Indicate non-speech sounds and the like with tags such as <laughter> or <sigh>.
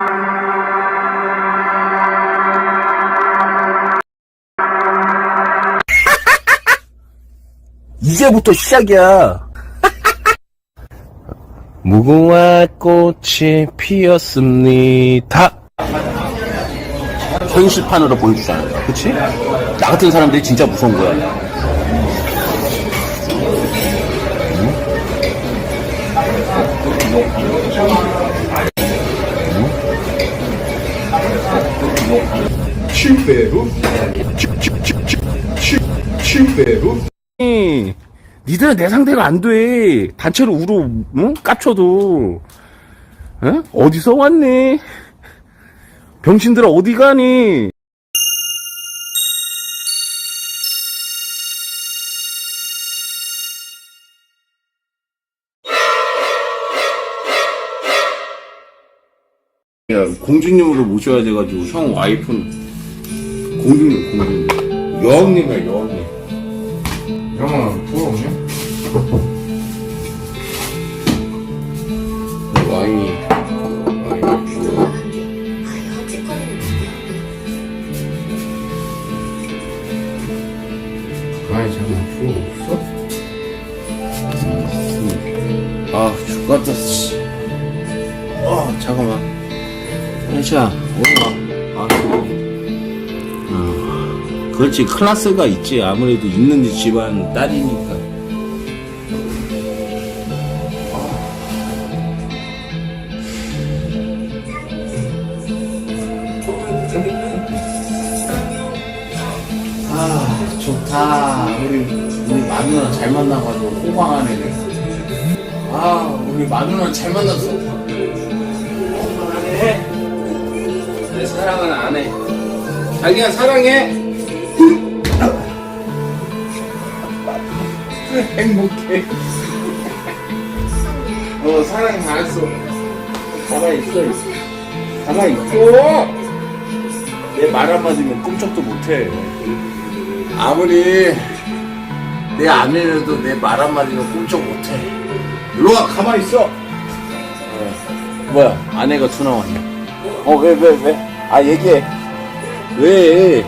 <laughs> 이제부터 시작이야. <laughs> 무궁화 꽃이 피었습니다. 현실판으로 보여주잖아. 그치? 나 같은 사람들이 진짜 무서운 거야. 치우배로 치우배로 이, 니들은 내 상대가 안 돼. 단체로 우로, 응? 깝쳐도. 응? 어디서 왔니? 병신들아, 어디 가니? 야, 공주님으로 모셔야 돼가지고, 형 와이프는, 공주님, 공주님. 여왕님이야, 여왕님. 형아 부어 없냐? 와인이 잠깐? 아 씨. 아 잠깐만 현시야 오늘 와 아, 어, 그렇지. 클래스가 있지. 아무래도 있는 집안 딸이니까. 아 좋다. 우리 우리 마누라 잘 만나가지고 호강하네. 아 우리 마누라 잘 만났어 사랑해. 내 사랑은 안해. 자기야 사랑해 행복해. 어 사랑 다 했어. 가만히 있어. 가만히 있어. 내 말 한마디면 꿈쩍도 못해. 아무리 내 아내라도 내 말 한마디는 꿈쩍 못해. 일로 와 가만히 있어. 어. 뭐야? 아내가 투 나왔네. 어왜 왜 왜? 아 얘기해. 왜